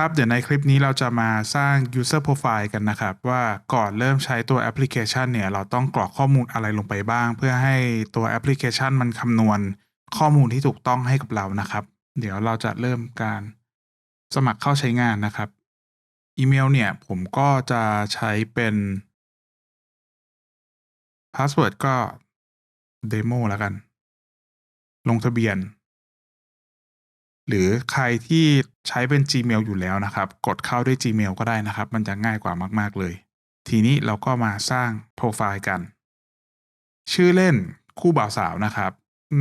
ครับเดี๋ยวในคลิปนี้เราจะมาสร้าง user profile กันนะครับ ว่าก่อนเริ่มใช้ตัวแอปพลิเคชันเนี่ยเราต้องกรอกข้อมูลอะไรลงไปบ้าง เพื่อให้ตัวแอปพลิเคชันมันคำนวณข้อมูลที่ถูกต้องให้กับเรานะครับ เดี๋ยวเราจะเริ่มการสมัครเข้าใช้งานนะครับอีเมลเนี่ยผมก็จะใช้เป็นพาสเวิร์ดก็เดโมแล้วกัน ลงทะเบียน หรือใครที่ ใช้เป็น Gmail อยู่แล้วนะครับ กดเข้าด้วย Gmail ก็ได้นะครับ มันจะง่ายกว่ามาก ๆ เลย ทีนี้เราก็มาสร้างโปรไฟล์กัน ชื่อเล่นคู่บ่าวสาวนะครับ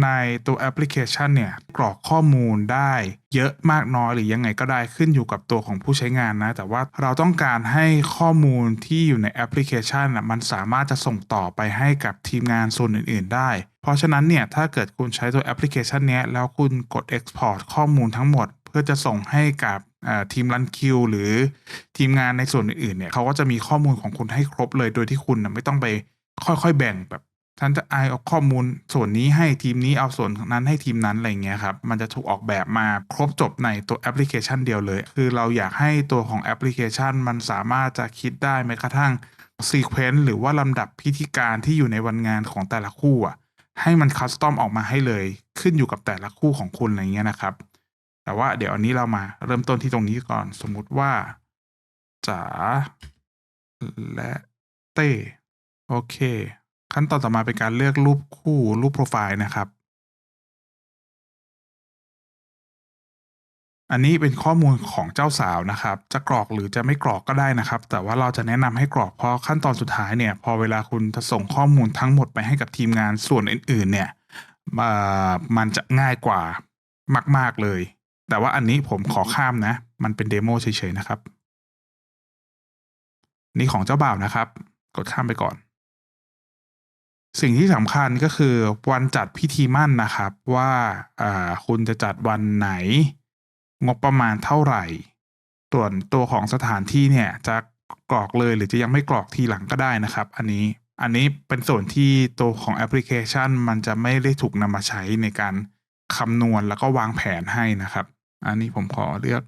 ในตัวแอปพลิเคชันเนี่ยกรอกข้อมูลได้เยอะมากน้อยหรือยังไงก็ได้ขึ้นอยู่กับตัวของผู้ใช้งานนะ แต่ว่าเราต้องการให้ข้อมูลที่อยู่ในแอปพลิเคชันนะมันสามารถจะส่งต่อไปให้กับทีมงานส่วนอื่น ๆ ได้ เพราะฉะนั้นเนี่ยถ้าเกิดคุณใช้ตัวแอปพลิเคชันนี้แล้วคุณกด Export ข้อมูลทั้งหมด พื่อจะส่งให้กับทีมรันคิวหรือทีมงานในส่วนอื่นๆเนี่ยเขาก็จะมีข้อมูลของคุณให้ครบเลย โดยที่คุณไม่ต้องไปค่อยๆแบ่งแบบฉันจะเอาข้อมูลส่วนนี้ให้ทีมนี้เอาส่วนนั้นให้ทีมนั้นอะไรเงี้ยครับ มันจะถูกออกแบบมาครบจบในตัวแอปพลิเคชันเดียวเลย คือเราอยากให้ตัวของแอปพลิเคชัน มันสามารถจะคิดได้แม้กระทั่งซีเควนต์หรือว่าลำดับพิธีการที่อยู่ในวันงานของแต่ละคู่อะให้มันคัสตอมออกมาให้เลย ขึ้นอยู่กับแต่ละคู่ของคุณอะไรเงี้ยนะครับ แต่ว่าเดี๋ยวอันนี้เรามาเริ่มต้นที่ตรงนี้ก่อน สมมุติว่าจ๋าและเต้โอเค ขั้นตอนต่อมาเป็นการเลือกรูปคู่รูปโปรไฟล์นะครับ อันนี้เป็นข้อมูลของเจ้าสาวนะครับ จะกรอกหรือจะไม่กรอกก็ได้นะครับ แต่ว่าเราจะแนะนำให้กรอกเพราะขั้นตอนสุดท้ายเนี่ย พอเวลาคุณจะส่งข้อมูลทั้งหมดไปให้กับทีมงานส่วนอื่น ๆ เนี่ยมันจะง่ายกว่ามาก ๆ เลย แต่ว่าอันนี้ผมขอข้ามนะ มันเป็นเดโมเฉยๆนะครับ นี่ของเจ้าบ่าวนะครับ กดข้ามไปก่อน สิ่งที่สำคัญก็คือวันจัดพิธีมั่นนะครับ ว่าคุณจะจัดวันไหน งบประมาณเท่าไหร่ ส่วนตัวของสถานที่เนี่ยจะกรอกเลยหรือจะยังไม่กรอกทีหลังก็ได้นะครับ อันนี้อันนี้เป็นส่วนที่ตัวของแอปพลิเคชัน มันจะไม่ได้ถูกนำมาใช้ในการคำนวณแล้วก็วางแผนให้นะครับ อันนี้ผมขอเลือก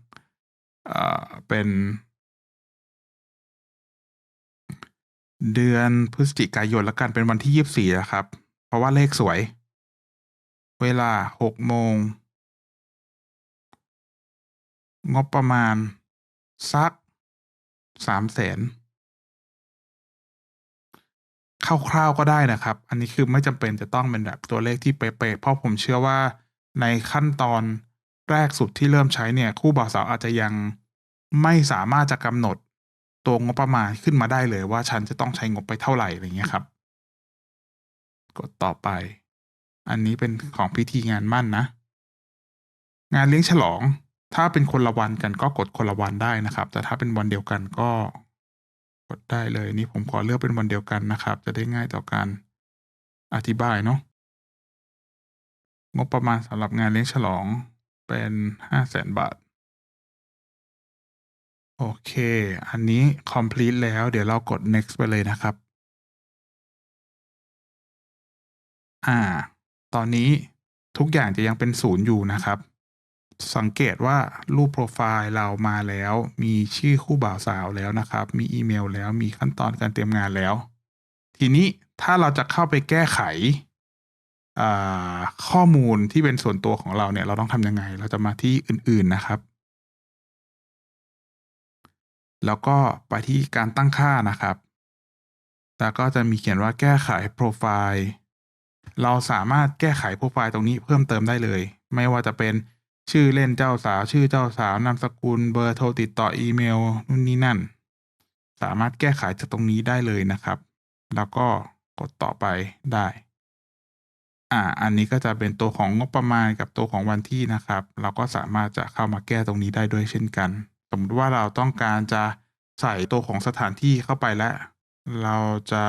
เอ่อเป็น เดือนพฤศจิกายนแล้วกันเป็นวันที่ยี่สิบสี่นะครับ เพราะว่าเลขสวย เวลาหกโมง งบประมาณ สักสามแสนคร่าวๆก็ได้นะครับ อันนี้คือไม่จำเป็นจะต้องเป็นแบบตัวเลขที่เป๊ะๆเพราะผมเชื่อว่าในขั้นตอน แรกสุดที่เริ่มใช้เนี่ย คู่บ่าวสาวอาจจะยังไม่สามารถจะกำหนดตัวงบประมาณขึ้นมาได้เลยว่าฉันจะต้องใช้งบไปเท่าไหร่อะไรเงี้ยครับ กดต่อไป อันนี้เป็นของพิธีงานมั่นนะ งานเลี้ยงฉลอง ถ้าเป็นคนละวันกันก็กดคนละวันได้นะครับ แต่ถ้าเป็นวันเดียวกันก็ กดได้เลยนี่ผมขอเลือกเป็นวันเดียวกันนะครับ จะได้ง่ายต่อการอธิบายเนาะงบประมาณสำหรับงานเลี้ยงฉลอง เป็นห้าแสนบาท โอเค อันนี้ complete แล้ว เดี๋ยวเรากด next ไปเลยนะครับ อ่า ตอนนี้ทุกอย่างจะยังเป็นศูนย์อยู่นะครับ สังเกตว่ารูปโปรไฟล์เรามาแล้ว มีชื่อคู่บ่าวสาวแล้วนะครับ มีอีเมลแล้ว มีขั้นตอนการเตรียมงานแล้ว ทีนี้ถ้าเราจะเข้าไปแก้ไข ข้อมูลที่เป็นส่วนตัวของเราเนี่ย เราต้องทำยังไง เราจะมาที่อื่นๆนะครับ แล้วก็ไปที่การตั้งค่านะครับ แล้วก็จะมีเขียนว่าแก้ไขโปรไฟล์เราสามารถแก้ไขโปรไฟล์ตรงนี้เพิ่มเติมได้เลย ไม่ว่าจะเป็นชื่อเล่นเจ้าสาว ชื่อเจ้าสาวนามสกุลเบอร์โทรติดต่ออีเมลนู่นนี่นั่น สามารถแก้ไขจากตรงนี้ได้เลยนะครับ แล้วก็กดต่อไปได้ อ่า อันนี้ก็จะเป็นตัวของงบประมาณกับตัวของวันที่นะครับ เราก็สามารถจะเข้ามาแก้ตรงนี้ได้ด้วยเช่นกัน สมมติว่าเราต้องการจะใส่ตัวของสถานที่เข้าไปแล้ว เราจะ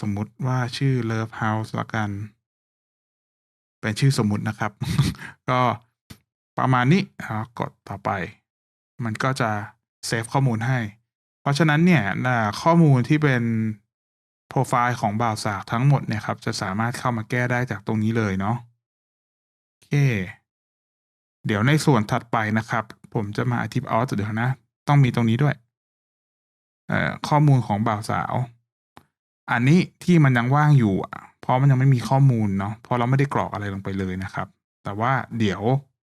สมมุติว่าชื่อ Love House ละกัน เป็นชื่อสมมุตินะครับ ก็ประมาณนี้กดต่อไป มันก็จะเซฟข้อมูลให้ เพราะฉะนั้นเนี่ยข้อมูลที่เป็น โปรไฟล์ของบ่าวสาวทั้งหมดเนี่ยครับจะสามารถเข้ามาแก้ได้จากตรงนี้เลยเนาะโอเค เดี๋ยวในส่วนถัดไปนะครับ ผมจะมาอธิบายอ๋อเดี๋ยวนะ ต้องมีตรงนี้ด้วยข้อมูลของบ่าวสาว อันนี้ที่มันยังว่างอยู่ เพราะมันยังไม่มีข้อมูลเนาะเพราะเราไม่ได้กรอกอะไรลงไปเลยนะครับ แต่ว่าเดี๋ยว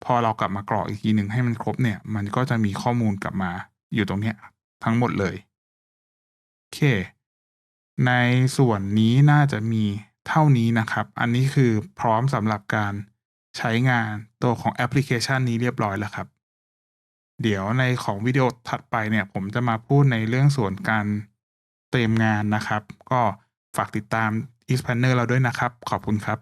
พอเรากลับมากรอกอีกทีหนึ่งให้มันครบเนี่ย มันก็จะมีข้อมูลกลับมาอยู่ตรงเนี้ยทั้งหมดเลยโอเค ในส่วนนี้น่าจะมีเท่านี้นะครับ อันนี้คือพร้อมสำหรับการใช้งานตัวของแอปพลิเคชันนี้เรียบร้อยแล้วครับ เดี๋ยวในของวิดีโอถัดไปเนี่ยผมจะมาพูดในเรื่องส่วนการเตรียมงานนะครับ ก็ฝากติดตาม e x p a n n e r เราด้วยนะครับ ขอบคุณครับ